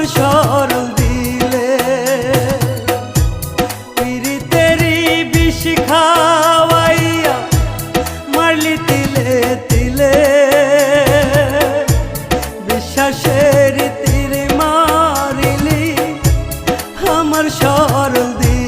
তোমার সরল দিলে। পিরিতেরি বিষ খাওয়াইয়া মারলি, তিলে তিলে। বিশ্বাসের তীর মারিলি, আমার সরল দিলে।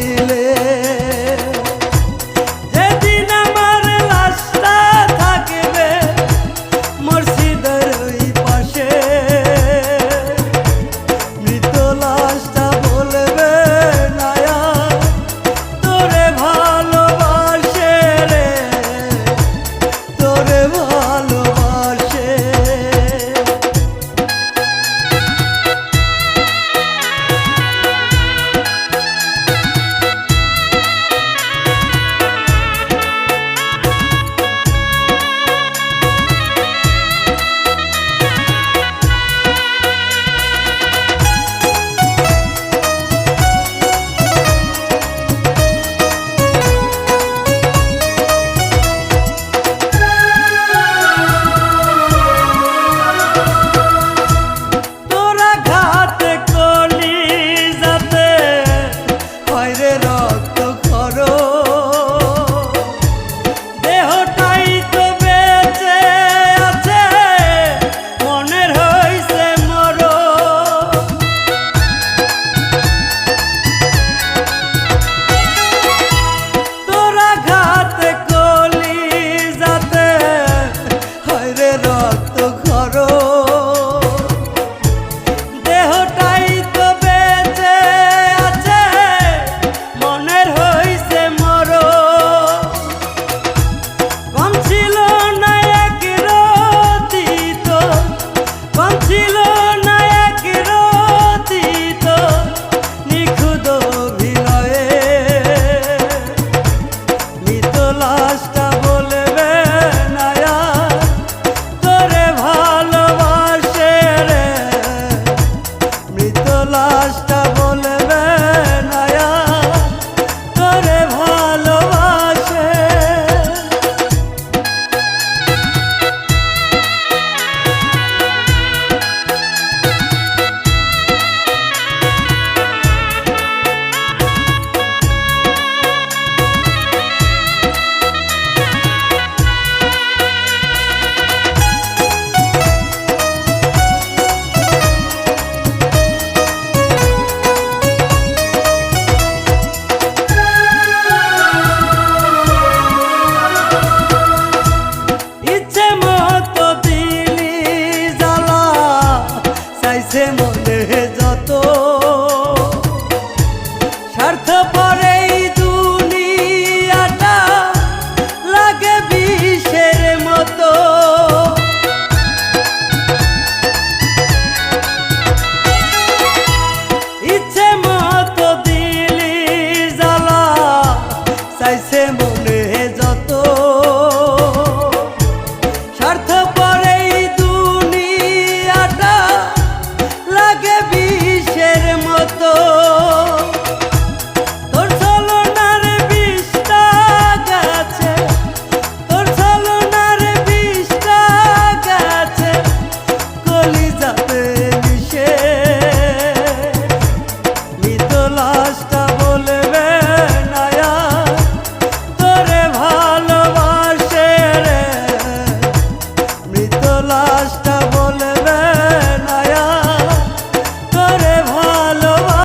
আছে মনে যত